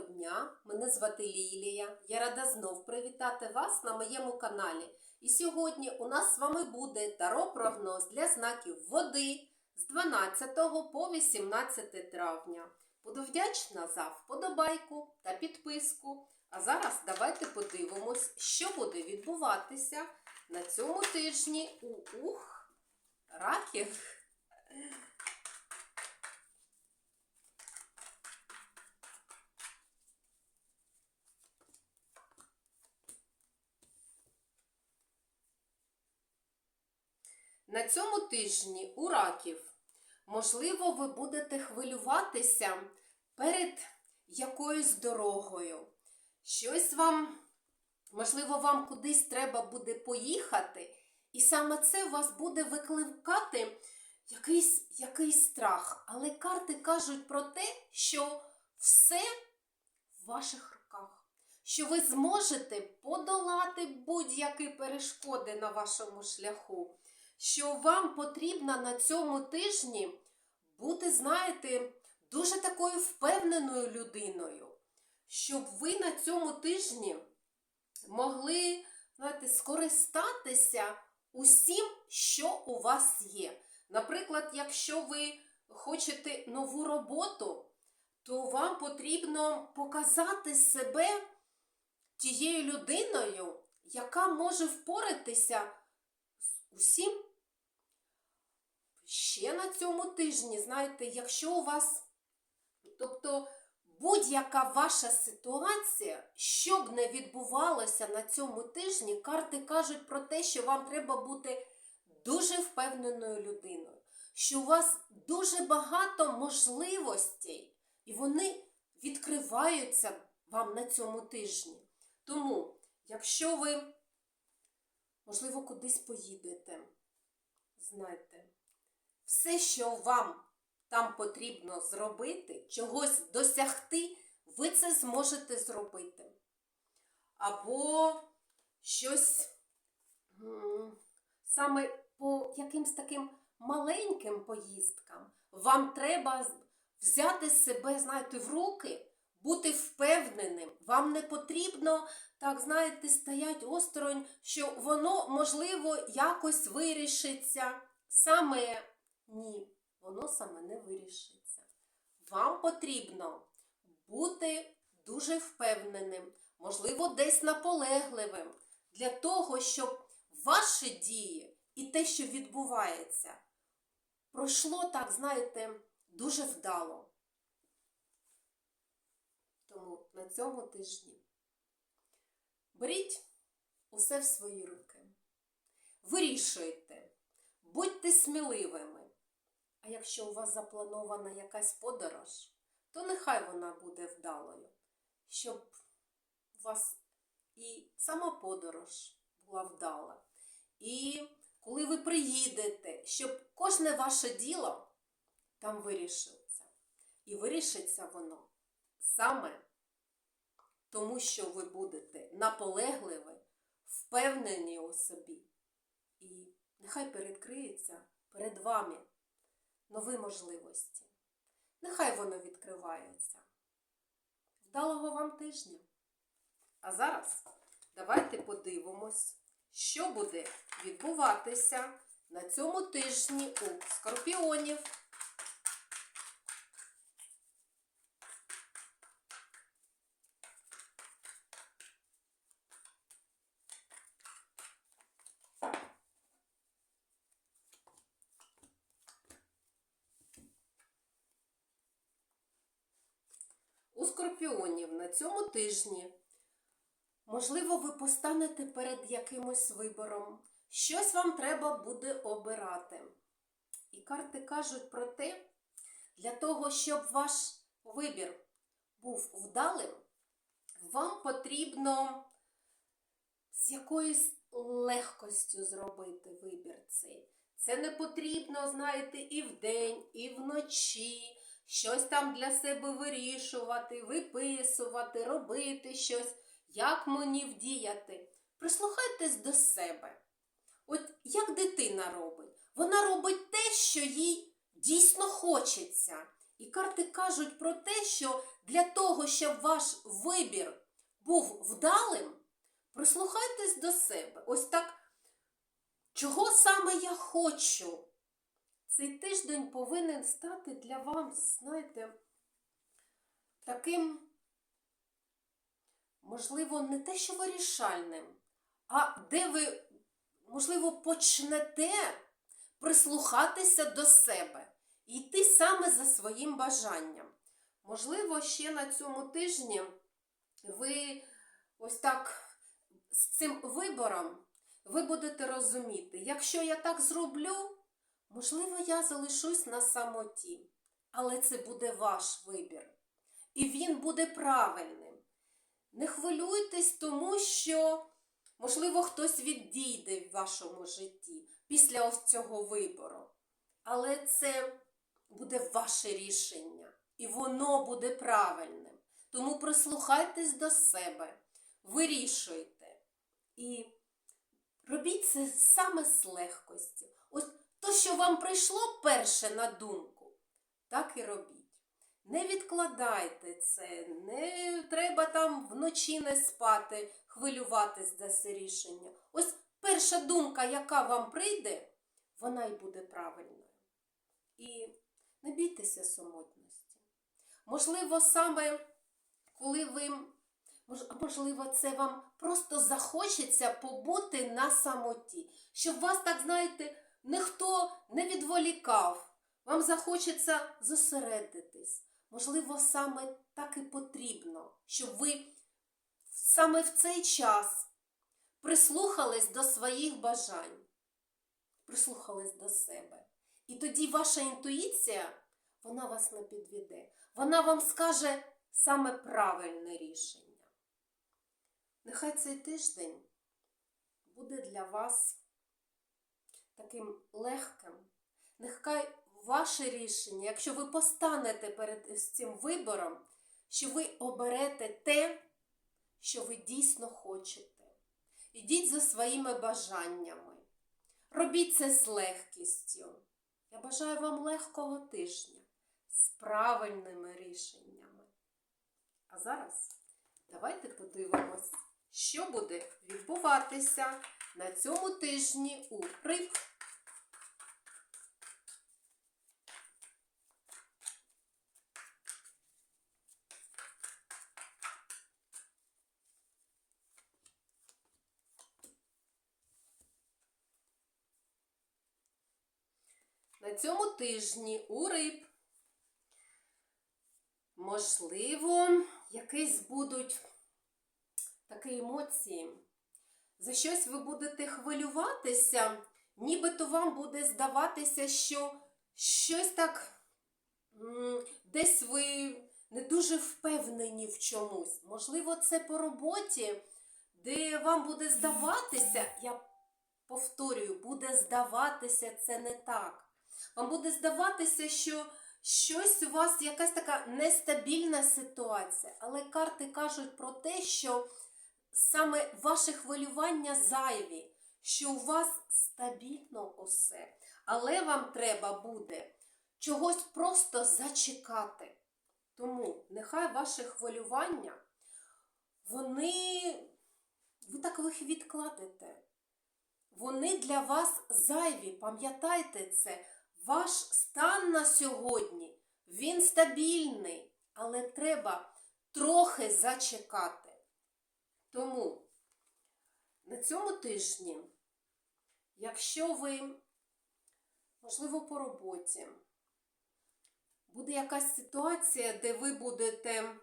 дня! Мене звати Лілія. Я рада знов привітати вас на моєму каналі. І сьогодні у нас з вами буде таро прогноз для знаків води з 12 по 18 травня. Буду вдячна за вподобайку та підписку. А зараз давайте подивимось, що буде відбуватися на цьому тижні у ух раків. На цьому тижні у раків, можливо, ви будете хвилюватися перед якоюсь дорогою. Щось вам, можливо, вам кудись треба буде поїхати, і саме це вас буде викликати якийсь, якийсь страх. Але карти кажуть про те, що все в ваших руках. Що ви зможете подолати будь-які перешкоди на вашому шляху що вам потрібно на цьому тижні бути, знаєте, дуже такою впевненою людиною, щоб ви на цьому тижні могли, знаєте, скористатися усім, що у вас є. Наприклад, якщо ви хочете нову роботу, то вам потрібно показати себе тією людиною, яка може впоратися з усім ще на цьому тижні, знаєте, якщо у вас, тобто будь-яка ваша ситуація, що б не відбувалося на цьому тижні, карти кажуть про те, що вам треба бути дуже впевненою людиною, що у вас дуже багато можливостей, і вони відкриваються вам на цьому тижні. Тому, якщо ви, можливо, кудись поїдете, знайте, все, що вам там потрібно зробити, чогось досягти, ви це зможете зробити. Або щось саме по якимсь таким маленьким поїздкам. Вам треба взяти себе, знаєте, в руки, бути впевненим. Вам не потрібно, так, знаєте, стоять осторонь, що воно, можливо, якось вирішиться. Саме ні, воно саме не вирішиться. Вам потрібно бути дуже впевненим, можливо, десь наполегливим, для того, щоб ваші дії і те, що відбувається, пройшло, так, знаєте, дуже вдало. Тому на цьому тижні беріть усе в свої руки. Вирішуйте, будьте сміливими. А якщо у вас запланована якась подорож, то нехай вона буде вдалою, щоб у вас і сама подорож була вдала. І коли ви приїдете, щоб кожне ваше діло там вирішиться. І вирішиться воно саме тому, що ви будете наполегливі, впевнені у собі. І нехай передкриється перед вами нові можливості. Нехай воно відкривається. Вдалого вам тижня! А зараз давайте подивимось, що буде відбуватися на цьому тижні у скорпіонів. У скорпіонів на цьому тижні, можливо, ви постанете перед якимось вибором. Щось вам треба буде обирати. І карти кажуть про те, для того, щоб ваш вибір був вдалим, вам потрібно з якоюсь легкостю зробити вибір цей. Це не потрібно, знаєте, і вдень, і вночі щось там для себе вирішувати, виписувати, робити щось, як мені вдіяти. Прислухайтесь до себе. От як дитина робить, вона робить те, що їй дійсно хочеться. І карти кажуть про те, що для того, щоб ваш вибір був вдалим, прислухайтесь до себе. Ось так, чого саме я хочу? Цей тиждень повинен стати для вас, знаєте, таким, можливо, не те, що вирішальним, а де ви, можливо, почнете прислухатися до себе і йти саме за своїм бажанням. Можливо, ще на цьому тижні ви ось так з цим вибором ви будете розуміти, якщо я так зроблю, можливо, я залишусь на самоті, але це буде ваш вибір. І він буде правильним. Не хвилюйтесь, тому що, можливо, хтось відійде в вашому житті після ось цього вибору. Але це буде ваше рішення, і воно буде правильним. Тому прислухайтесь до себе, вирішуйте. І робіть це саме з легкості. Ось то, що вам прийшло перше на думку, так і робіть. Не відкладайте це, не треба там вночі не спати, хвилюватись за це рішення. Ось перша думка, яка вам прийде, вона й буде правильною. І не бійтеся самотності. Можливо, саме коли ви, можливо, це вам просто захочеться побути на самоті, щоб вас, так знаєте, ніхто не відволікав. Вам захочеться зосередитись. Можливо, саме так і потрібно, щоб ви саме в цей час прислухались до своїх бажань, прислухались до себе. І тоді ваша інтуїція, вона вас не підведе. Вона вам скаже саме правильне рішення. Нехай цей тиждень буде для вас таким легким. Нехай ваше рішення, якщо ви постанете перед цим вибором, що ви оберете те, що ви дійсно хочете. Ідіть за своїми бажаннями. Робіть це з легкістю. Я бажаю вам легкого тижня з правильними рішеннями. А зараз давайте подивимось, що буде відбуватися на цьому тижні у риб. На цьому тижні у риб. Можливо, якісь будуть такі емоції. За щось ви будете хвилюватися, нібито вам буде здаватися, що щось так десь ви не дуже впевнені в чомусь. Можливо, це по роботі, де вам буде здаватися, я повторюю, буде здаватися це не так. Вам буде здаватися, що щось у вас якась така нестабільна ситуація, але карти кажуть про те, що саме ваше хвилювання зайві, що у вас стабільно усе. Але вам треба буде чогось просто зачекати. Тому нехай ваше хвилювання, вони, ви так їх відкладете. Вони для вас зайві, пам'ятайте це. Ваш стан на сьогодні, він стабільний, але треба трохи зачекати. Тому на цьому тижні, якщо ви, можливо, по роботі, буде якась ситуація, де ви будете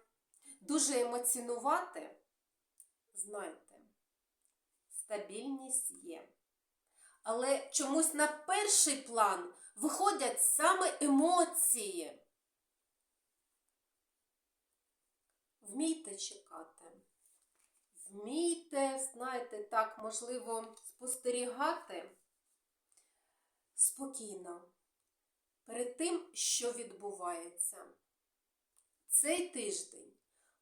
дуже емоціонувати, знайте, стабільність є. Але чомусь на перший план виходять саме емоції. Вмійте чекати. Вмійте, знаєте, так, можливо, спостерігати спокійно перед тим, що відбувається. Цей тиждень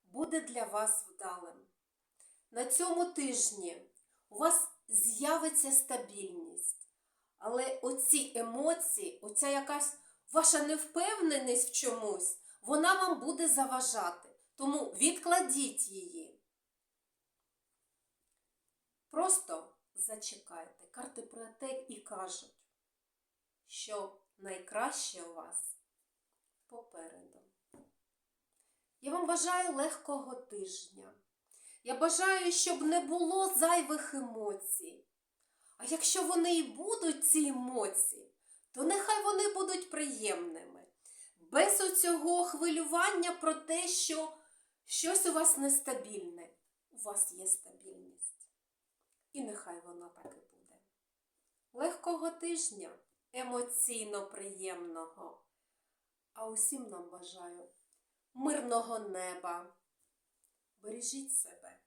буде для вас вдалим. На цьому тижні у вас з'явиться стабільність. Але оці емоції, оця якась ваша невпевненість в чомусь, вона вам буде заважати. Тому відкладіть її. Просто зачекайте. Карти про те і кажуть, що найкраще у вас попереду. Я вам бажаю легкого тижня. Я бажаю, щоб не було зайвих емоцій. А якщо вони і будуть ці емоції, то нехай вони будуть приємними. Без оцього хвилювання про те, що щось у вас нестабільне. У вас є стабільність. І нехай вона так і буде. Легкого тижня, емоційно приємного. А усім нам бажаю мирного неба. Бережіть себе.